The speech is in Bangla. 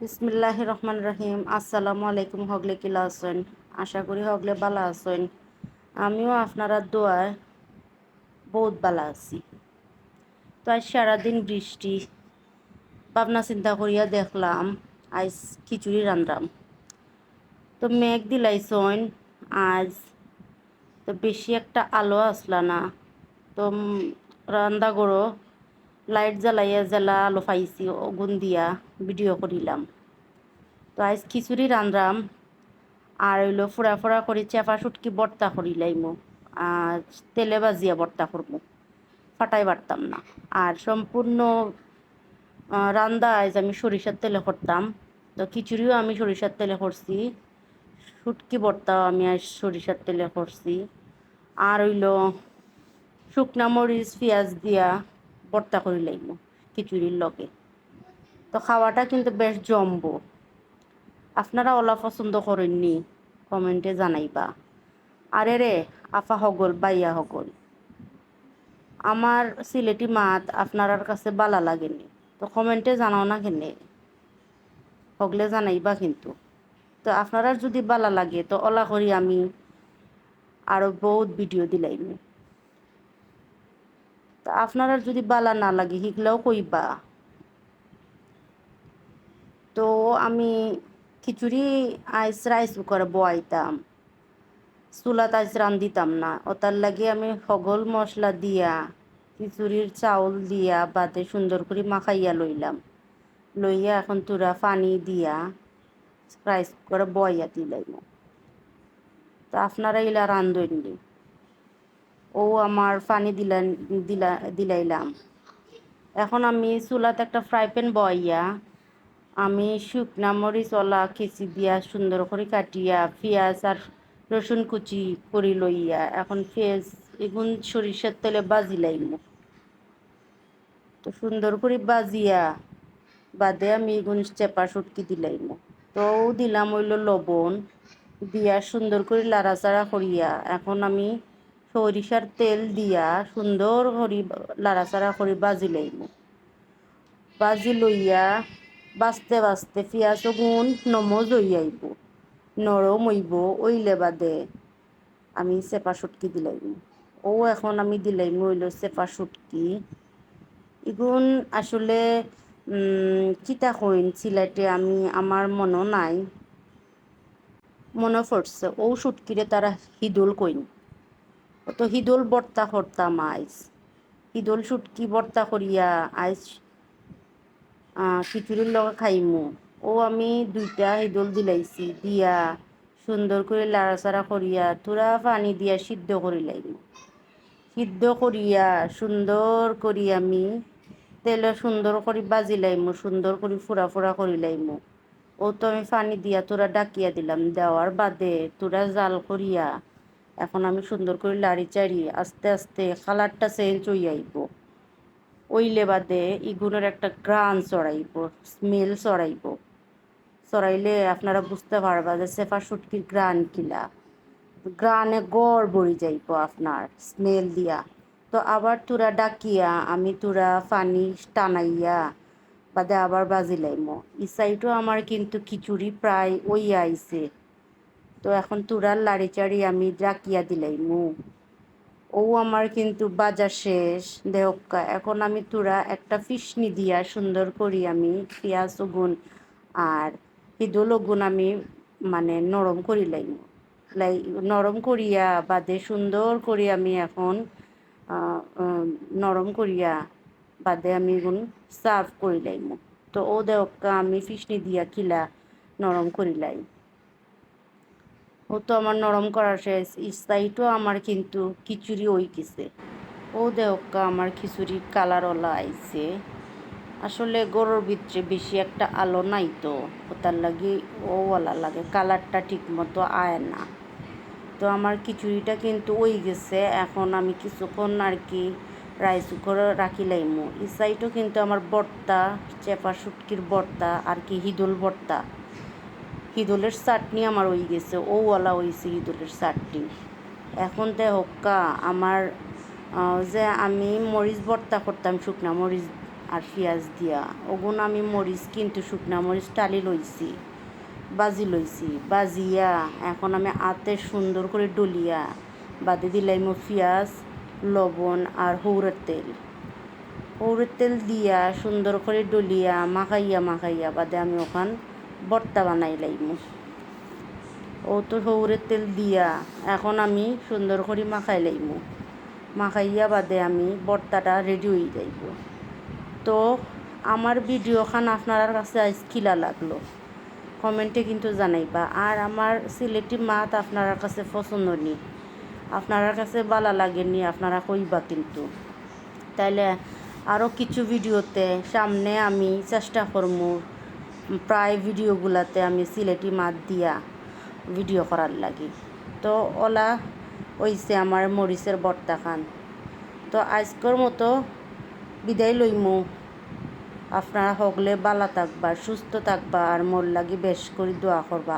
বিসমিল্লাহ রহমান রহিম। আসসালামু আলাইকুম হগলে কিলা আছেন আশা করি হগলে বালা আছেন। আমিও আপনারা দোয়ায় বহুত ভালো আছি। তো আজ সারাদিন বৃষ্টি। ভাবনা চিন্তা করিয়া দেখলাম আজ খিচুড়ি রান্ধাম তো মেঘ দিলাইছন আজ তো বেশি একটা আলো আসলা না তো উম, রান্দা গড়ো লাইট জ্বালাইয়া জ্বালা আলো পাইছি অগুন দিয়া ভিডিও করিলাম। তো আজ খিচুড়ি রান্ধাম আর হইল ফুরা ফুরা করে, চেপা সুটকি বর্তা করিলাইমু আর তেলে বাজিয়া বর্তা করব। ফাটাই পারতাম না। আর সম্পূর্ণ রান্দা আজ আমি সরিষার তেলে করতাম। তো খিচুড়িও আমি সরিষার তেলে করছি। শুটকি বর্তাও আমি আজ সরিষার তেলে করছি। আর হইল শুকনা মরিচ, পেঁয়াজ দিয়া ভর্তা করে লাইব খিচুড়ির লগে। তো খাওয়াটা কিন্তু বেশ জমবো। আপনারা ওলা পছন্দ করেননি, কমেন্টে জানাইবা। আরে রে, আফা হগল, বাইয়া হগল। আমার সিলেটি মাত আপনার কাছে বালা লাগেনি, তো কমেন্টে জানাও না কেনে। হগলে জানাইবা কিন্তু। তো আপনারা যদি বালা লাগে, তো ওলা করি আমি আরও বহুত ভিডিও দিলাইম। তা আপনারা যদি বালা না লাগে শিখলেও কইবা। তো আমি খিচুড়ি আইস, রাইস কুকারে বয়াইতাম। চুলাত আইস রান্ধিতাম না। ওটার লাগে আমি সকল মশলা দিয়া, খিচুড়ির চাউল দিয়া বাদে সুন্দর করে মাখাইয়া লইলাম। লইয়া এখন তুরা পানি দিয়া রাইস কুকারে বয়াইয়া দিলাইম তো আপনারা ইলা রান্ধননি ও আমার পানি দিলা দিলা দিলাইলাম। এখন আমি চুলাতে একটা ফ্রাই প্যান বইয়া আমি শুকনা মরিচ ওলা কেচি দিয়া সুন্দর করে কাটিয়া পেঁয়াজ আর রসুন কুচি করি লইয়া এখন পেঁয়াজ, এগুন সরিষার তেলে বাজি লাইম। তো সুন্দর করে বাজিয়া বাদে আমি এগুন চেপা সুটকি দিলাইম। তো দিলাম হইল লবণ, দিয়া সুন্দর করে লাড়াচাড়া করিয়া, এখন আমি সরিষার তেল দিয়া সুন্দর করে লাড়াচাড়া করে বাজি লাইম বাজি লইয়া বাঁচতে বাঁচতে পিঁয়াজ গুণ নমজ আইব নরম হইব ওইলে বাদে আমি চেপা সুটকি দিলাইম ও এখন আমি দিলাইম হইল চেপা সুটকি ইগুন আসলে চিতা কইন সিলেটে আমি আমার মনও নাই। মনে পড়ছে ও সুটকিরে তারা হিদুল কইন। ও তো হিদুল বর্তা করতাম আইস। হিদুল সুটকি বর্তা করিয়া আইস খিচুড়ির লগে খাইমু। ও আমি দুইটা হিদুল দিলাইছি, দিয়া সুন্দর করে লাড়াচাড়া করিয়া তুরা পানি দিয়া সিদ্ধ করি লাইমু। সিদ্ধ করিয়া সুন্দর করি আমি, তেলে সুন্দর করে বাজি লাইমু, সুন্দর করে ফুরা ফুরা করি লাইমু। ও তো আমি পানি দিয়া তোরা ডাকিয়া দিলাম, দেওয়ার বাদে তোরা জাল করিয়া এখন আমি সুন্দর করে লাড়ি চাড়ি, আস্তে আস্তে কালারটা চেঞ্জ হয়ে আইব। ওইলে বাদে ইগুনের একটা গ্রান চড়াইব স্মেল চড়াইব চড়াইলে আপনারা বুঝতে পারবা যে সেফা শুটকির গ্রান কিলা। গ্রানে গড় বড়ি যাইব আপনার স্মেল দিয়া। তো আবার তুরা ডাকিয়া, আমি তুরা পানি টানাইয়া বাদে আবার বাজি লাইমো। ই সাইডও আমার কিন্তু খিচুড়ি প্রায় ওই আইছে। তো এখন তুরার লাড়ি চাড়ি আমি জাকিয়া দিলাই দিলাইমু ও আমার কিন্তু বাজার শেষ দেহকা এখন আমি তুরা একটা ফিসনি দিয়া সুন্দর করি আমি, পেঁয়াজ গুণ আর হিদুল গুণ আমি মানে নরম করি লাইম লাই, নরম করিয়া বাদে সুন্দর করি আমি এখন নরম করিয়া বাদে আমি গুণ সার্ভ করি লাইম তো ও দেহকা আমি ফিসনি দিয়া কিলা নরম করি লাই। ও তো আমার নরম করার শেষ ইস্তাইটও আমার কিন্তু খিচুড়ি ওই কিসে ও দেহকা আমার খিচুড়ি কালার ওলা আইছে। আসলে গরুর ভিতরে বেশি একটা আলো নাই তো ওটার লাগে ও ওলা লাগে কালারটা ঠিক মতো আয় না। তো আমার খিচুড়িটা কিন্তু ওই গেছে, এখন আমি কিছুক্ষণ আর কি রাইস কুকারে রাখি লাইমু। এই সাইডও কিন্তু আমার বর্তা, চেপা শুটকির বর্তা আর কি হিদুল বর্তা। হিদুলের চাটনি আমার ওই গেছে ও ওয়ালা হইছে হিদুলের চাটনি। এখন দেহকা আমার যে আমি মরিচ ভর্তা করতাম শুকনা মরিচ আর পেঁয়াজ দিয়া, ওগুন আমি মরিচ কিন্তু শুকনা মরিচ টালি লইছি, বাজি লইছি, বাজিয়া এখন আমি আতে সুন্দর করে ডলিয়া, বাদে দিলাম পেঁয়াজ, লবণ আর হৌরের তেল। হৌরের তেল দিয়া সুন্দর করে ডলিয়া, মাখাইয়া মাখাইয়া, বাদে আমি ওখান ভর্তা বানাই লাইমু। ও তো হৌরের তেল দিয়া এখন আমি সুন্দর করে মাখাই লাইমু। মাখাইয়া বাদে আমি ভর্তাটা রেডি হয়ে যাইব। তো আমার ভিডিওখান আপনার কাছে আজ কিলা লাগল। কমেন্টে কিন্তু জানাইবা। আর আমার সিলেটি মাত আপনার কাছে পছন্দ নি। আপনার কাছে ভালো লাগেনি আপনারা কইবা কিন্তু। তাইলে আরও কিছু ভিডিওতে সামনে আমি চেষ্টা করব প্রায় ভিডিওগুলাতে আমি সিলেটি মাত দিয়া ভিডিও করার লাগি। তো ওলা হইছে আমার মরিচের বর্তা খান তো আজকের মতো বিদায় লইমু। আপনারা সকলে বালা থাকবা, সুস্থ থাকবা, আর মোর লাগি বেশ করে দোয়া করবা।